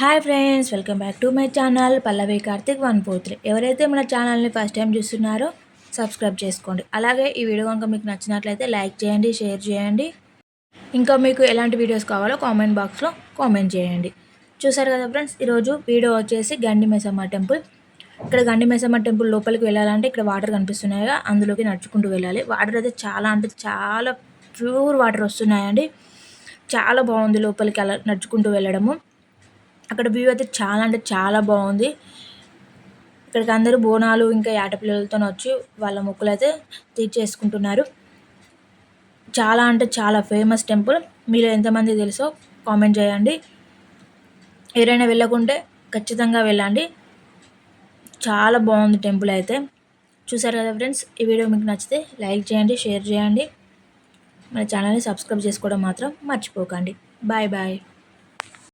Hi friends welcome back to my channel Pallavi Karthik one four three ఎవరైతే మన ఛానల్ని first time చూస్తున్నారో subscribe చేసుకోండి. అలాగే ఈ వీడియో కనుక మీకు నచ్చినట్లయితే లైక్ చేయండి షేర్ చేయండి. ఇంకా మీకు ఎలాంటి వీడియోస్ కావాలో కామెంట్ బాక్స్లో కామెంట్ చేయండి. చూసారు కదా ఫ్రెండ్స్ ఈరోజు వీడియో వచ్చేసి గండి మెసమ్మ టెంపుల్. ఇక్కడ గండి మెసమ్మ టెంపుల్ లోపలికి వెళ్ళాలంటే ఇక్కడ వాటర్ కనిపిస్తున్నాయిగా అందులోకి నడుచుకుంటూ వెళ్ళాలి. వాటర్ అయితే చాలా అంటే చాలా ప్యూర్ వాటర్ వస్తున్నాయండి. చాలా బాగుంది లోపలికి అలా నడుచుకుంటూ వెళ్ళడము. అక్కడ వ్యూ అయితే చాలా అంటే చాలా బాగుంది. ఇక్కడికి అందరూ బోనాలు ఇంకా ఏటపిల్లలతో వచ్చి వాళ్ళ మొక్కులు అయితే తీర్చేసుకుంటున్నారు. చాలా అంటే చాలా ఫేమస్ టెంపుల్ మీరు ఎంతమంది తెలుసో కామెంట్ చేయండి. ఎవరైనా వెళ్ళకుంటే ఖచ్చితంగా వెళ్ళండి. చాలా బాగుంది టెంపుల్ అయితే. చూసారు కదా ఫ్రెండ్స్ ఈ వీడియో మీకు నచ్చితే లైక్ చేయండి షేర్ చేయండి. మన ఛానల్ని సబ్స్క్రైబ్ చేసుకోవడం మాత్రం మర్చిపోకండి. Bye bye